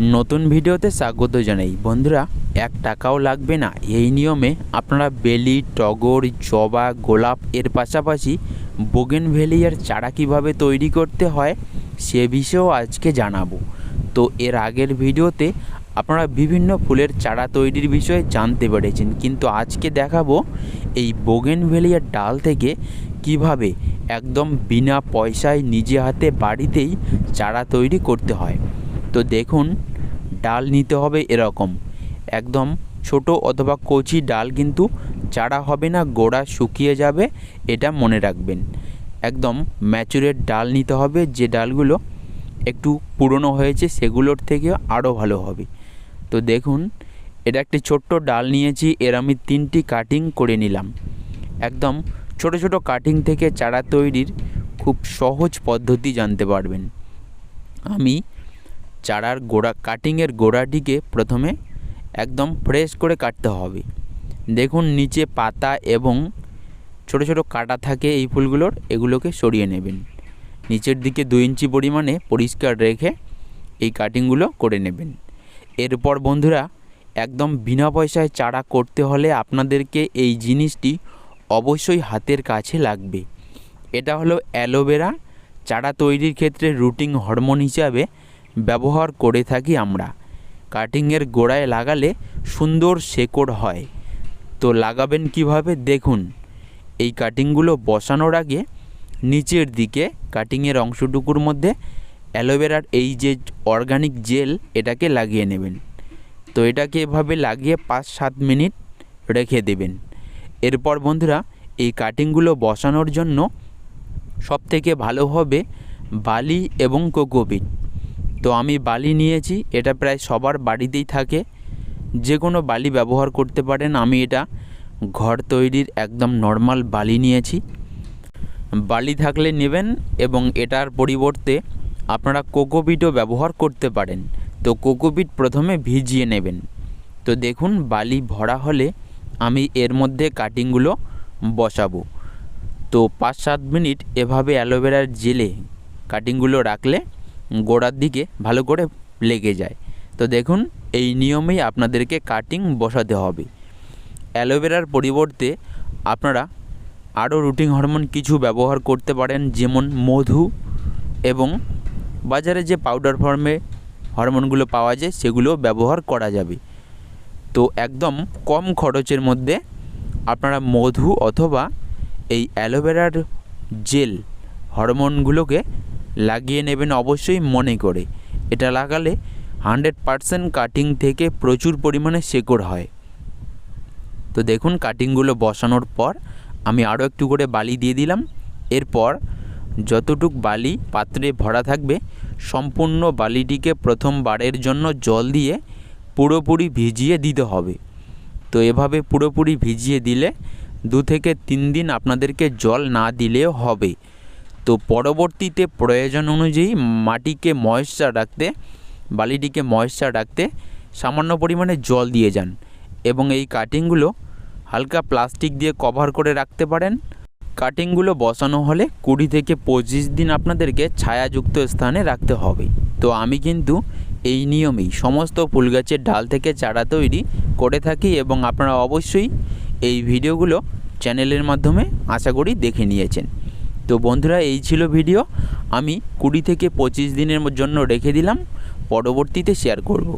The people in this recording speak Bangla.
নতুন ভিডিওতে স্বাগত জানাই। বন্ধুরা, এক টাকাও লাগবে না। এই নিয়মে আপনারা বেলি, টগর, জবা, গোলাপ, এর পাশাপাশি বোগেনভেলিয়ার চারা কীভাবে তৈরি করতে হয়, সে বিষয়েও আজকে জানাব। তো এর আগের ভিডিওতে আপনারা বিভিন্ন ফুলের চারা তৈরির বিষয়ে জানতে পেরেছেন। কিন্তু আজকে দেখাবো এই বোগেনভেলিয়ার ডাল থেকে কীভাবে একদম বিনা পয়সায় নিজে হাতে বাড়িতেই চারা তৈরি করতে হয়। তো দেখুন, ডাল নিতে হবে এরকম। একদম ছোট অথবা কচি ডাল কিন্তু চারা হবে না, গোড়া শুকিয়ে যাবে, এটা মনে রাখবেন। একদম ম্যাচুরেট ডাল নিতে হবে, যে ডালগুলো একটু পুরনো হয়েছে সেগুলোর থেকে আরও ভালো হবে। তো দেখুন, এটা একটি ছোট্ট ডাল নিয়েছি, এর আমি তিনটি কাটিং করে নিলাম। একদম ছোট ছোট কাটিং থেকে চারা তৈরির খুব সহজ পদ্ধতি জানতে পারবেন। আমি চারার গোড়া কাটিংয়ের গোড়াটিকে প্রথমে একদম ফ্রেশ করে কাটতে হবে। দেখুন, নিচে পাতা এবং ছোট ছোট কাটা থাকে এই ফুলগুলোর, এগুলোকে সরিয়ে নেবেন। নিচের দিকে দুই ইঞ্চি পরিমাণে পরিষ্কার রেখে এই কাটিংগুলো করে নেবেন। এরপর বন্ধুরা, একদম বিনা পয়সায় চারা করতে হলে আপনাদেরকে এই জিনিসটি অবশ্যই হাতের কাছে লাগবে। এটা হলো অ্যালোভেরা। চারা তৈরির ক্ষেত্রে রুটিং হরমোন হিসাবে ব্যবহার করে থাকি আমরা। কাটিংয়ের গোড়ায় লাগালে সুন্দর শেকড় হয়। তো লাগাবেন কীভাবে? দেখুন, এই কাটিংগুলো বসানোর আগে নিচের দিকে কাটিংয়ের অংশটুকুর মধ্যে অ্যালোভেরার এই যে অর্গানিক জেল, এটাকে লাগিয়ে নেবেন। তো এটাকে এভাবে লাগিয়ে পাঁচ সাত মিনিট রেখে দেবেন। এরপর বন্ধুরা, এই কাটিংগুলো বসানোর জন্য সবথেকে ভালো হবে বালি এবং কোকোপিট। তো আমি বালি নিয়েছি, এটা প্রায় সবার বাড়িতেই থাকে। যে কোনো বালি ব্যবহার করতে পারেন, আমি এটা ঘর তৈরির একদম নর্মাল বালি নিয়েছি। বালি থাকলে নেবেন এবং এটার পরিবর্তে আপনারা কোকোপিটও ব্যবহার করতে পারেন। তো কোকোপিট প্রথমে ভিজিয়ে নেবেন। তো দেখুন, বালি ভরা হলে আমি এর মধ্যে কাটিংগুলো বসাবো। তো পাঁচ সাত মিনিট এভাবে অ্যালোভেরার জেলে কাটিংগুলো রাখলে গোড়ার দিকে ভালো করে লেগে যায়। তো দেখুন, এই নিয়মেই আপনাদেরকে কাটিং বসাতে হবে। অ্যালোভেরার পরিবর্তে আপনারা আরও রুটিং হরমোন কিছু ব্যবহার করতে পারেন, যেমন মধু এবং বাজারে যে পাউডার ফর্মে হরমোনগুলো পাওয়া যায় সেগুলো ব্যবহার করা যাবে। তো একদম কম খরচের মধ্যে আপনারা মধু অথবা এই অ্যালোভেরার জেল হরমোনগুলোকে লাগিয়ে নেবেন অবশ্যই মনে করে। এটা লাগালে হান্ড্রেড পারসেন্ট কাটিং থেকে প্রচুর পরিমাণে শেকড় হয়। তো দেখুন কাটিংগুলো বসানোর পর আমি আরও একটু করে বালি দিয়ে দিলাম। এরপর যতটুক বালি পাত্রে ভরা থাকবে, সম্পূর্ণ বালিটিকে প্রথমবারের জন্য জল দিয়ে পুরোপুরি ভিজিয়ে দিতে হবে। তো এভাবে পুরোপুরি ভিজিয়ে দিলে দু থেকে তিন দিন আপনাদেরকে জল না দিলেও হবে। তো পরবর্তীতে প্রয়োজন অনুযায়ী মাটিকে ময়েশ্চার রাখতে, বালিটিকে ময়েশ্চার রাখতে সামান্য পরিমাণে জল দিয়ে যান এবং এই কাটিংগুলো হালকা প্লাস্টিক দিয়ে কভার করে রাখতে পারেন। কাটিংগুলো বসানো হলে কুড়ি থেকে পঁচিশ দিন আপনাদেরকে ছায়াযুক্ত স্থানে রাখতে হবে। তো আমি কিন্তু এই নিয়মেই সমস্ত ফুল গাছের ডাল থেকে চারা তৈরি করে থাকি এবং আপনারা অবশ্যই এই ভিডিওগুলো চ্যানেলের মাধ্যমে আশা করি দেখে নিয়েছেন। তো বন্ধুরা, এই ছিল ভিডিও আমি কুড়ি থেকে পঁচিশ দিনের জন্য রেখে দিলাম। পরবর্তীতে শেয়ার করব।